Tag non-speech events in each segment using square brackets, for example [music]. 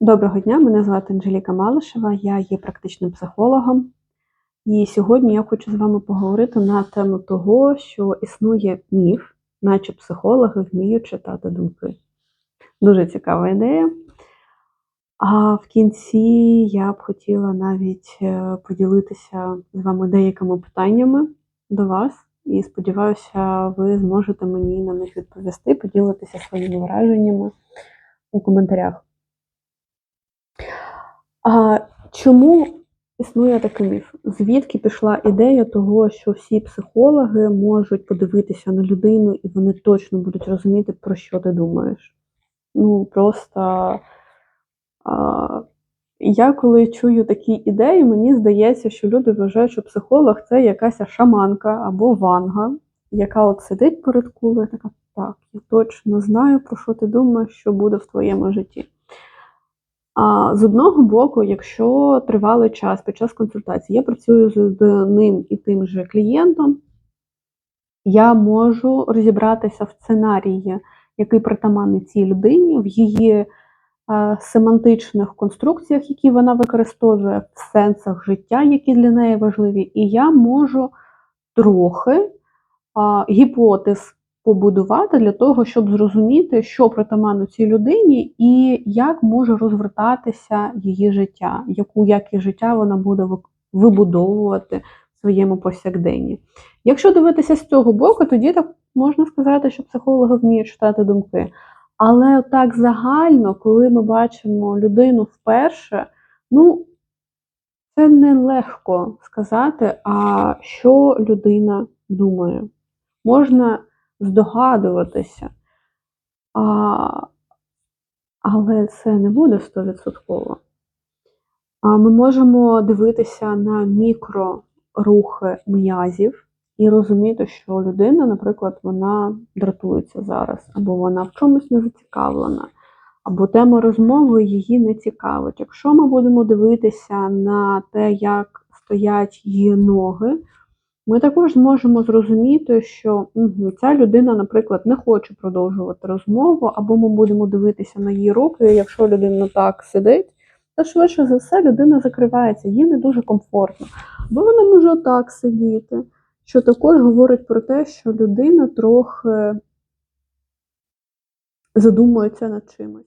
Доброго дня, мене звати Анжеліка Малишева, я є практичним психологом. І сьогодні я хочу з вами поговорити на тему того, що існує міф, наче психологи вміють читати думки. Дуже цікава ідея. А в кінці я б хотіла навіть е, поділитися з вами деякими питаннями до вас, і сподіваюся, ви зможете мені на них відповісти, поділитися своїми враженнями у коментарях. А чому існує такий міф? Звідки пішла ідея того, що всі психологи можуть подивитися на людину і вони точно будуть розуміти, про що ти думаєш? Ну, просто а, я коли чую такі ідеї, мені здається, що люди вважають, що психолог це якась шаманка або ванга, яка от сидить перед кулею, така так, я точно знаю, про що ти думаєш, що буде в твоєму житті. З одного боку, якщо тривалий час під час консультації я працюю з ним і тим же клієнтом, я можу розібратися в сценарії, який притаманний цій людині, в її а, семантичних конструкціях, які вона використовує, в сенсах життя, які для неї важливі, і я можу трохи гіпотез побудувати для того, щоб зрозуміти, що притаманно цій людині, і як може розвертатися її життя, яку якість життя вона буде вибудовувати в своєму повсякденні. Якщо дивитися з цього боку, тоді так можна сказати, що психологи вміють читати думки. Але так загально, коли ми бачимо людину вперше, ну, це нелегко сказати, а що людина думає. Можна здогадуватися. А, Але це не буде стовідсотково. Ми можемо дивитися на мікрорухи м'язів і розуміти, що людина, наприклад, вона дратується зараз, або вона в чомусь не зацікавлена, або тема розмови її не цікавить. Якщо ми будемо дивитися на те, як стоять її ноги, ми також зможемо зрозуміти, що угу, ця людина, наприклад, не хоче продовжувати розмову, або ми будемо дивитися на її руки, якщо людина так сидить, то швидше за все людина закривається, їй не дуже комфортно. Бо вона може отак сидіти, що також говорить про те, що людина трохи задумується над чимось.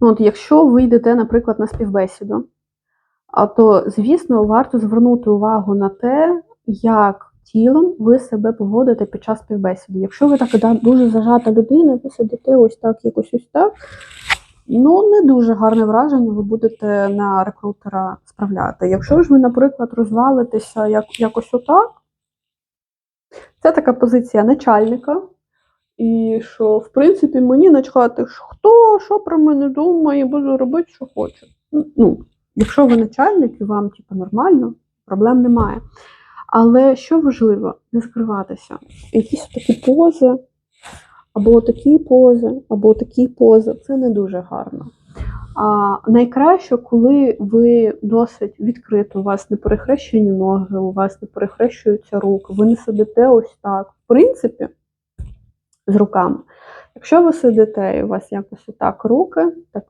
Ну, от Якщо ви йдете, наприклад, на співбесіду, то, звісно, варто звернути увагу на те, як тілом ви себе поводите під час співбесіди. Якщо ви така дуже зажата людина, ви сидите ось так, якось ось так. Ну, не дуже гарне враження ви будете на рекрутера справляти. Якщо ж ви, наприклад, розвалитеся як, якось отак, це така позиція начальника. І що, в принципі, мені начхати, хто що про мене думає, буду робити, що хочу. Ну, Якщо ви начальник і вам типу, нормально, проблем немає. Але що важливо, не скриватися. Якісь такі пози, або такі пози, або такі пози це не дуже гарно. А найкраще, коли ви досить відкрито, у вас не перехрещені ноги, у вас не перехрещуються руки, ви не сидите ось так. В принципі, з руками. Якщо ви сидите і у вас якось отак руки, так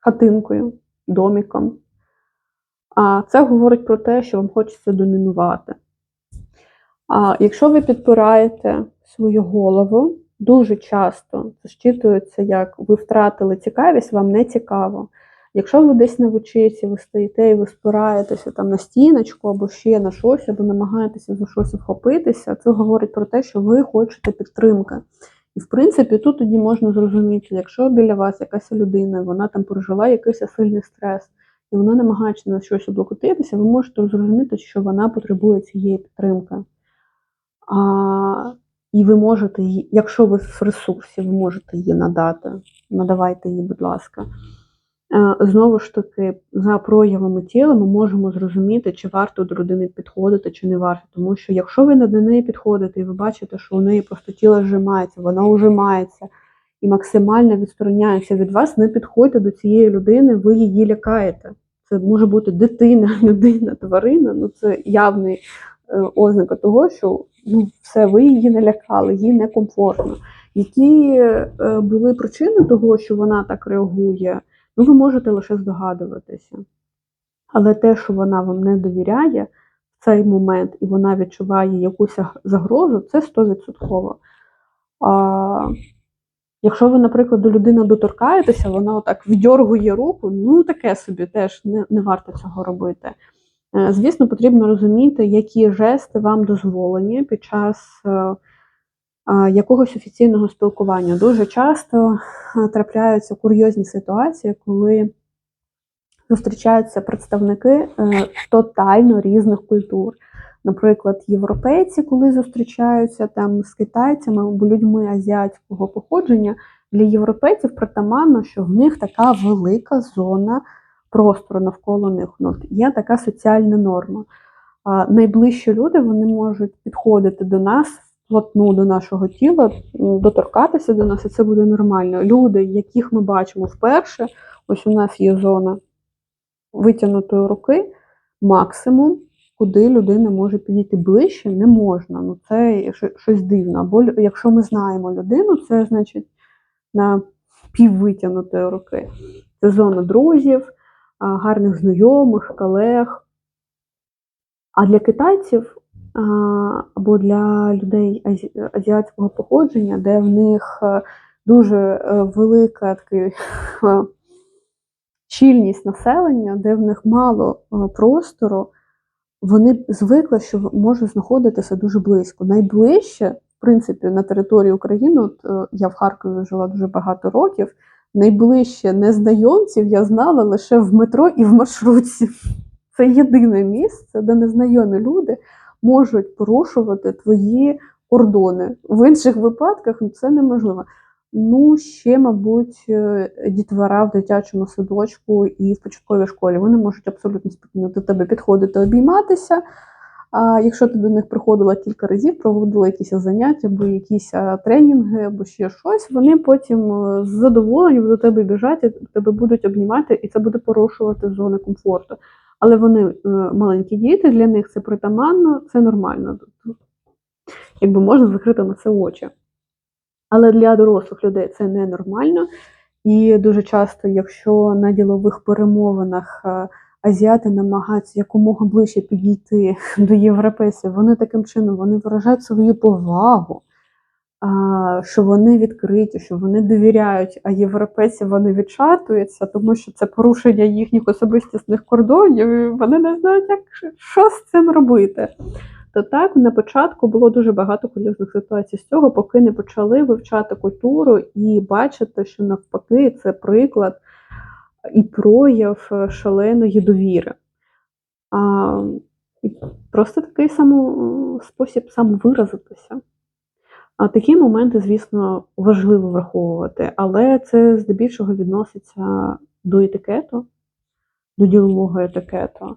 хатинкою, доміком, а це говорить про те, що вам хочеться домінувати. А якщо ви підпираєте свою голову, дуже часто це щитується, як ви втратили цікавість, вам не цікаво. Якщо ви десь на вечірці, ви стоїте і ви спираєтеся там на стіночку або ще на щось, або намагаєтеся за щось вхопитися, це говорить про те, що ви хочете підтримки. І, в принципі, тут тоді можна зрозуміти, якщо біля вас якась людина, вона там пережила якийсь сильний стрес, і вона намагається на щось облокотитися, ви можете зрозуміти, що вона потребує цієї підтримки. А, І ви можете її, якщо ви в ресурсі, ви можете її надати, надавайте її, будь ласка. Знову ж таки, за проявами тіла ми можемо зрозуміти, чи варто до родини підходити, чи не варто. Тому що якщо ви до неї підходите і ви бачите, що у неї просто тіло зжимається, вона ужимається і максимально відстороняється від вас, не підходьте до цієї людини, ви її лякаєте. Це може бути дитина, [laughs] людина, тварина. Ну це явний е, ознака того, що ну, все, ви її налякали, їй некомфортно. Які е, були причини того, що вона так реагує, ну ви можете лише здогадуватися. Але те, що вона вам не довіряє в цей момент і вона відчуває якусь загрозу, це 100%. А, Якщо ви, наприклад, до людини доторкаєтеся, вона отак віддергує руку, ну таке собі теж не, не варто цього робити. Е, Звісно, потрібно розуміти, які жести вам дозволені під час е, якогось офіційного спілкування. Дуже часто е, трапляються курйозні ситуації, коли зустрічаються представники тотально різних культур. Наприклад, європейці, коли зустрічаються там з китайцями або людьми азіатського походження, для європейців притаманно, що в них така велика зона простору навколо них. Ну, є така соціальна норма. А найближчі люди вони можуть підходити до нас вплотну до нашого тіла, доторкатися до нас, і це буде нормально. Люди, яких ми бачимо вперше, ось у нас є зона витягнутої руки, максимум, куди людина може підійти ближче, не можна. Ну це щось дивно. Або якщо ми знаємо людину, це значить на піввитягнутої руки. Це зона друзів, гарних знайомих, колег. А для китайців або для людей азі- азіатського походження, де в них е, дуже е, велика така [laughs] щільність населення, де в них мало е, простору, вони звикли, що може знаходитися дуже близько. Найближче, в принципі, на території України, от е, я в Харкові жила дуже багато років. Найближче незнайомців я знала лише в метро і в маршрутці. [laughs] Це єдине місце, де незнайомі люди можуть порушувати твої кордони. В інших випадках ну, це неможливо. Ну, ще, мабуть, е, дітвора в дитячому садочку і в початковій школі. Вони можуть абсолютно спокійно до тебе підходити, обійматися. А якщо ти до них приходила кілька разів, проводила якісь заняття, або якісь тренінги, або ще щось, вони потім е, з задоволенням до тебе біжать, і тебе будуть обнімати, і це буде порушувати зони комфорту. Але вони е, маленькі діти, для них це притаманно, це нормально. Тобто, Якби можна закрити на це очі. Але для дорослих людей це ненормально. І дуже часто, якщо на ділових перемовинах е, азіати намагаються якомога ближче підійти [laughs] до європейців, вони таким чином вони виражають свою повагу, що вони відкриті, що вони довіряють, а європейці вони відчатуються, тому що це порушення їхніх особистісних кордонів, і вони не знають, як що з цим робити. То так на початку було дуже багато курйозних ситуацій з цього, поки не почали вивчати культуру і бачити, що навпаки це приклад і прояв е, шаленої довіри. А, просто такий само, спосіб самовиразитися. А такі моменти, звісно, важливо враховувати, але це здебільшого відноситься до етикету, до ділового етикету.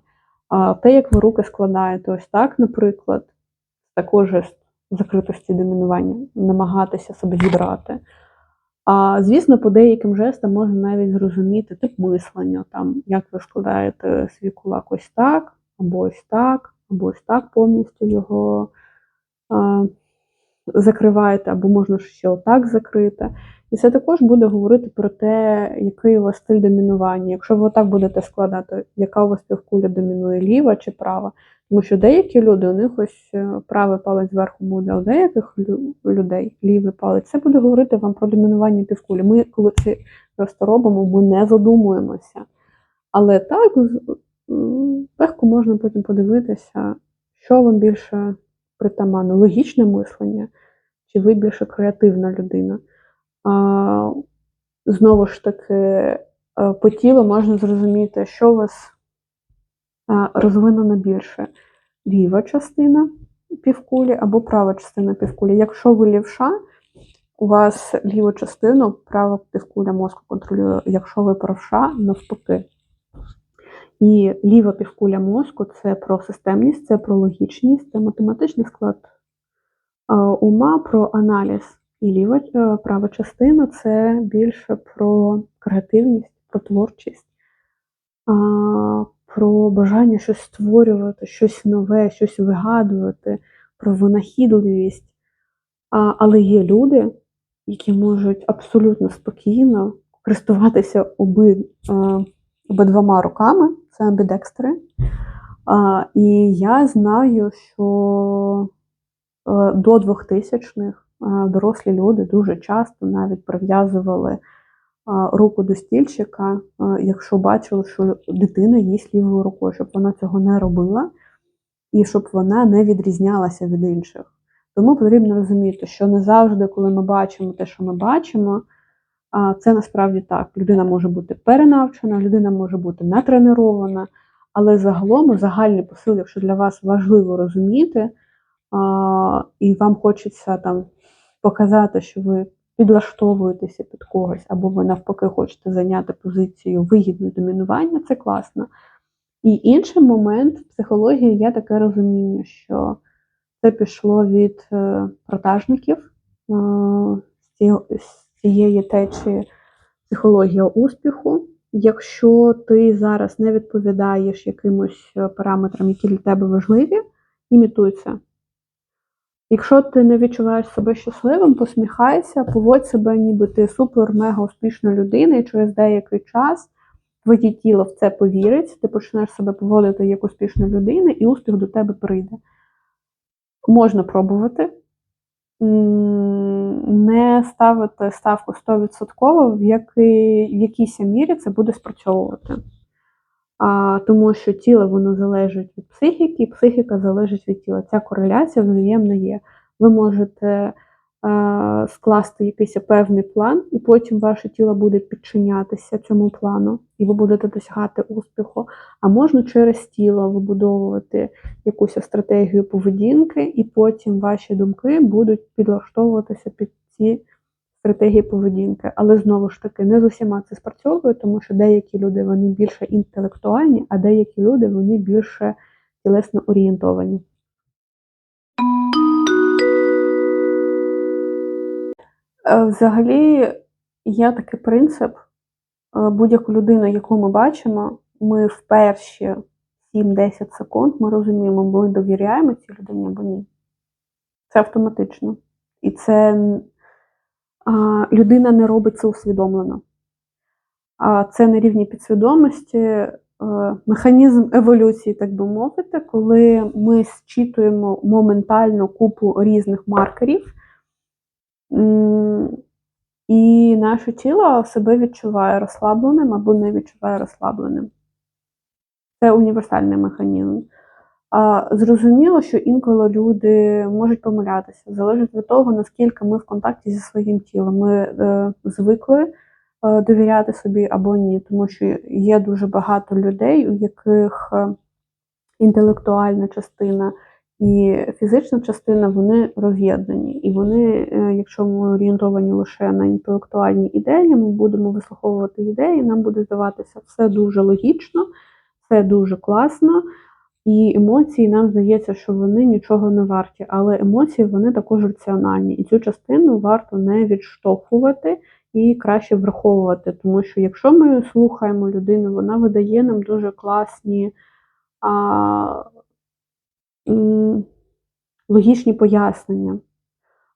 А те, як ви руки складаєте, ось так, наприклад, також жест закритості домінування, намагатися себе зібрати. А звісно, по деяким жестам можна навіть зрозуміти тип мислення, там, як ви складаєте свій кулак ось так, або ось так, або ось так повністю його закриваєте, або можна ще отак закрити. І це також буде говорити про те, який у вас стиль домінування. Якщо ви отак будете складати, яка у вас півкуля домінує, ліва чи права. Тому що деякі люди, у них ось е, правий палець зверху буде, а у деяких людей лівий палець. Це буде говорити вам про домінування півкулі. Ми, коли це просто робимо, ми не задумуємося. Але так легко можна потім подивитися, що вам більше притаманно, логічне мислення, чи ви більше креативна людина. А, знову ж таки, е, по тілу можна зрозуміти, що у вас а, розвинено більше ліва частина півкулі або права частина півкулі. Якщо ви лівша, у вас ліву частину права півкуля мозку контролює, якщо ви правша, навпаки. І ліва півкуля мозку це про системність, це про логічність, це математичний склад ума, про аналіз. І ліва е, права частина це більше про креативність, про творчість, про бажання щось створювати, щось нове, щось вигадувати, про винахідливість. Але є люди, які можуть абсолютно спокійно користуватися оби, е, обидвома руками, це амбідекстери. А, І я знаю, що е, до 2000-х е, дорослі люди дуже часто навіть прив'язували руку до стільчика, е, якщо бачили, що дитина їсть лівою рукою, щоб вона цього не робила і щоб вона не відрізнялася від інших. Тому потрібно розуміти, що не завжди, коли ми бачимо те, що ми бачимо, це насправді так. Людина може бути перенавчена, людина може бути натренована, але загалом загальний посил, якщо для вас важливо розуміти, а, і вам хочеться там показати, що ви підлаштовуєтеся під когось, або ви навпаки хочете зайняти позицію вигідної домінування, це класно. І інший момент в психології є таке розуміння, що це пішло від е, продажників е, з цієї- течії психологія успіху. Якщо ти зараз не відповідаєш якимось е, параметрам, які для тебе важливі, імітуй це. Якщо ти не відчуваєш себе щасливим, посміхайся, поводь себе, ніби ти супер-мега успішна людина, і через деякий час твоє тіло в це повірить, ти почнеш себе поводити як успішна людина, і успіх до тебе прийде. Можна пробувати. Не ставити ставку 100%, в, який, в якійсь мірі це буде спрацьовувати. А, тому що тіло воно залежить від психіки, психіка залежить від тіла. Ця кореляція взаємна є. Ви можете скласти якийсь певний план, і потім ваше тіло буде підчинятися цьому плану, і ви будете досягати успіху. А можна через тіло вибудовувати якусь стратегію поведінки, і потім ваші думки будуть підлаштовуватися під ці стратегії поведінки. Але знову ж таки, не з усіма це спрацьовує, тому що деякі люди вони більше інтелектуальні, а деякі люди вони більше тілесно орієнтовані. Взагалі є такий принцип. е, Будь-яку людину, яку ми бачимо, ми в перші 7-10 секунд ми розуміємо, ми довіряємо цій людині або ні. Це автоматично. І це людина не робить це усвідомлено. А це на рівні підсвідомості е, механізм еволюції, так би мовити, коли ми зчитуємо моментально купу різних маркерів, і наше тіло себе відчуває розслабленим або не відчуває розслабленим. Це універсальний механізм. Зрозуміло, що інколи люди можуть помилятися. Залежить від того, наскільки ми в контакті зі своїм тілом. Ми е, звикли е, довіряти собі або ні, тому що є дуже багато людей, у яких е, інтелектуальна частина і фізична частина вони роз'єднані. І вони, е, якщо ми орієнтовані лише на інтелектуальні ідеї, ми будемо вислуховувати ідеї, нам буде здаватися все дуже логічно, все дуже класно. І емоції нам здається, що вони нічого не варті, але емоції вони також раціональні, і цю частину варто не відштовхувати і краще враховувати. Тому що якщо ми слухаємо людину, вона видає нам дуже класні а, логічні пояснення.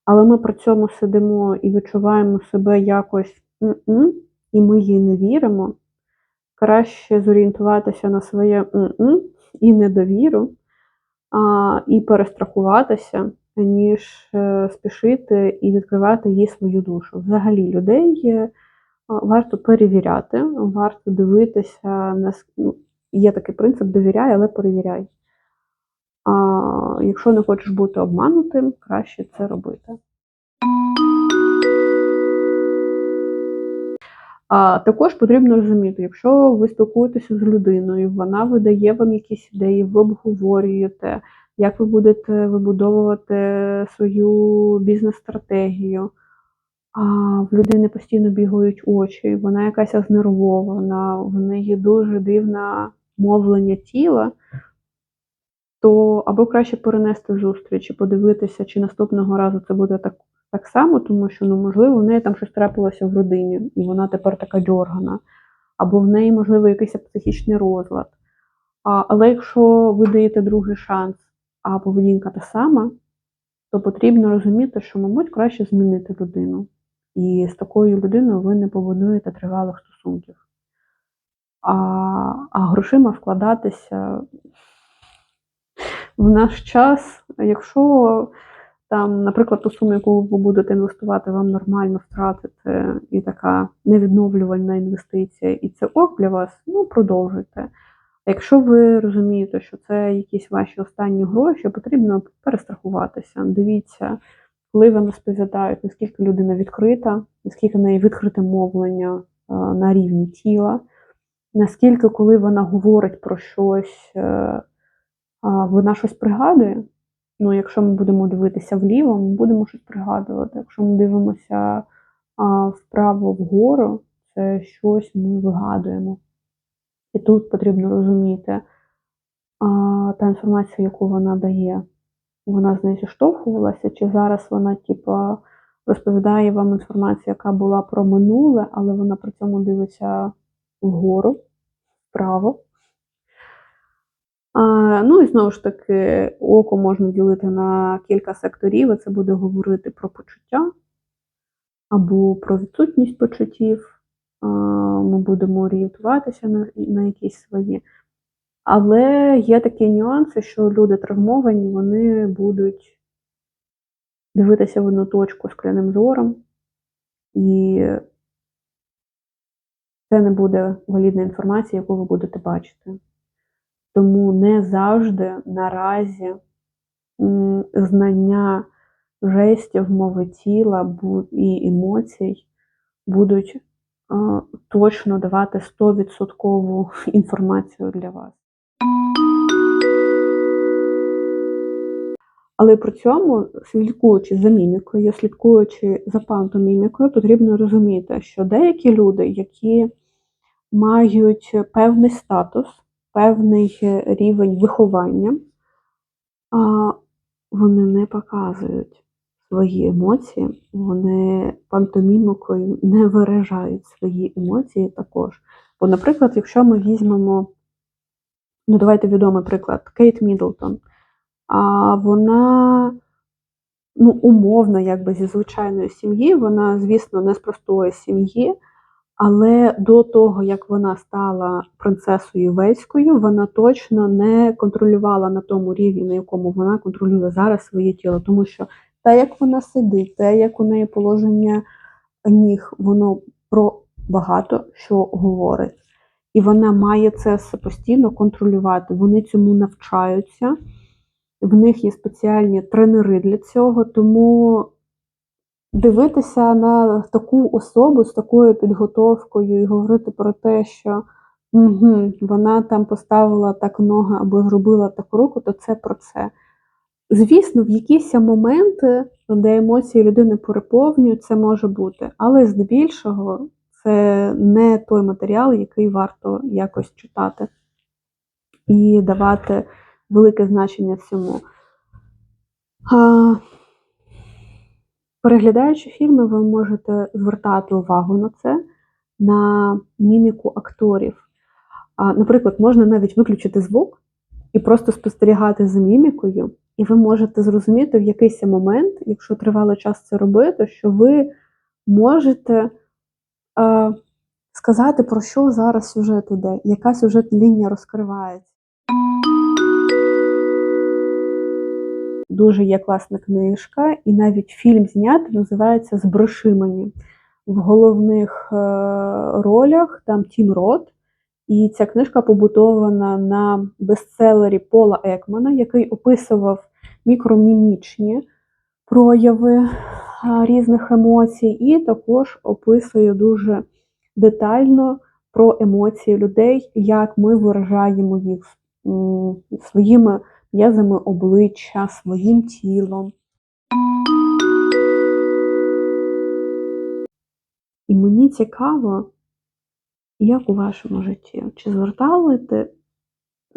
Але ми при цьому сидимо і відчуваємо себе якось м-м, і ми їй не віримо. Краще зорієнтуватися на своє м-м і недовіру, а, і перестрахуватися, ніж е, спішити і відкривати їй свою душу. Взагалі, людей е, варто перевіряти, варто дивитися на ну, є такий принцип довіряй, але перевіряй. Якщо не хочеш бути обманутим, краще це робити. А також потрібно розуміти, якщо ви спілкуєтеся з людиною, вона видає вам якісь ідеї, ви обговорюєте, як ви будете вибудовувати свою бізнес-стратегію. А в людини постійно бігають очі, вона якась знервована, в неї дуже дивне мовлення тіла, то або краще перенести зустріч і подивитися, чи наступного разу це буде так, так само, тому що, ну, можливо, в неї там щось трапилося в родині, і вона тепер така дьоргана, або в неї, можливо, якийсь психічний розлад. А, але якщо ви даєте другий шанс, а поведінка та сама, то потрібно розуміти, що, мабуть, краще змінити людину. І з такою людиною ви не побудуєте тривалих стосунків. А, а грошима вкладатися в наш час, якщо там, наприклад, ту суму, яку ви будете інвестувати, вам нормально втратити, і така невідновлювальна інвестиція, і це ок для вас, ну продовжуйте. А якщо ви розумієте, що це якісь ваші останні гроші, потрібно перестрахуватися. Дивіться, коли вам розповідають, наскільки людина відкрита, наскільки в неї відкрите мовлення е, на рівні тіла, наскільки, коли вона говорить про щось, е, вона щось пригадує. Ну, якщо ми будемо дивитися вліво, ми будемо щось пригадувати. Якщо ми дивимося а, вправо вгору, це щось ми вигадуємо. І тут потрібно розуміти а, та інформація, яку вона дає, вона з нею зіштовхувалася, чи зараз вона, типу, розповідає вам інформацію, яка була про минуле, але вона при цьому дивиться вгору, вправо. Ну і знову ж таки, око можна ділити на кілька секторів, і це буде говорити про почуття або про відсутність почуттів. Ми будемо орієнтуватися на, на якісь свої. Але є такі нюанси, що люди травмовані, вони будуть дивитися в одну точку скляним зором, і це не буде валідна інформація, яку ви будете бачити. Тому не завжди наразі знання жестів, мови тіла і емоцій будуть точно давати 100% [laughs] інформацію для вас. Але при цьому, слідкуючи за мімікою, слідкуючи за пантомімікою, потрібно розуміти, що деякі люди, які мають певний статус, певний рівень виховання, вони не показують свої емоції, вони пантомімікою не виражають свої емоції також. Бо, наприклад, якщо ми візьмемо, ну давайте відомий приклад, Кейт Мідлтон, а вона ну, умовно, якби зі звичайної сім'ї, вона, звісно, не з простої сім'ї. Але до того, як вона стала принцесою Вельською, вона точно не контролювала на тому рівні, на якому вона контролює зараз своє тіло. Тому що те, як вона сидить, те, як у неї положення ніг, воно про багато що говорить. І вона має це постійно контролювати. Вони цьому навчаються, в них є спеціальні тренери для цього, тому дивитися на таку особу з такою підготовкою і говорити про те, що угу, вона там поставила так ноги або зробила таку руку, то це про це. Звісно, в якісь моменти, де емоції людини переповнюють, це може бути, але здебільшого це не той матеріал, який варто якось читати і давати велике значення цьому. Переглядаючи фільми, ви можете звертати увагу на це, на міміку акторів. Наприклад, можна навіть виключити звук і просто спостерігати за мімікою, і ви можете зрозуміти в якийсь момент, якщо тривалий час це робити, що ви можете сказати, про що зараз сюжет іде, яка сюжетна лінія розкривається. Дуже є класна книжка, і навіть фільм знятий називається Зброшимані. В головних е, ролях там Тім Рот. І ця книжка побудована на бестселері Пола Екмана, який описував мікромімічні прояви різних емоцій, і також описує дуже детально про емоції людей, як ми виражаємо їх своїми м'язами обличчя, своїм тілом. І мені цікаво, як у вашому житті? Чи звертали ти,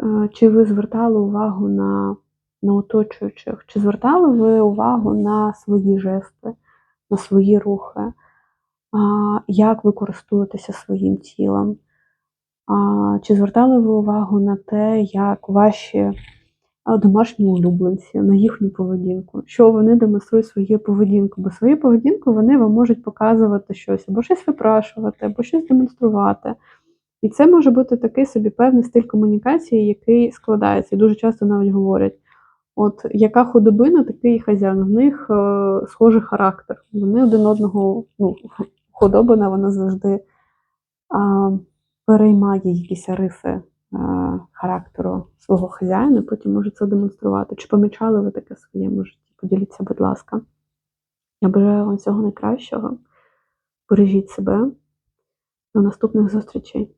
е, чи ви звертали увагу на на оточуючих? Чи звертали ви увагу на свої жести, на свої рухи? Як ви користуєтеся своїм тілом? Чи звертали ви увагу на те, як ваші домашні улюбленці, на їхню поведінку, що вони демонструють свою поведінку. Бо свою поведінку вони вам можуть показувати щось, або щось випрашувати, або щось демонструвати. І це може бути такий собі певний стиль комунікації, який складається. І дуже часто навіть говорять: от яка худобина, такий хазяїн. В них е, схожий характер. Вони один одного, ну, худобина, вона завжди а, переймає якісь риси характеру свого хазяїна, потім може це демонструвати. Чи помічали ви таке в своєму житті? Поділіться, будь ласка. Я бажаю вам всього найкращого. Бережіть себе. До наступних зустрічей.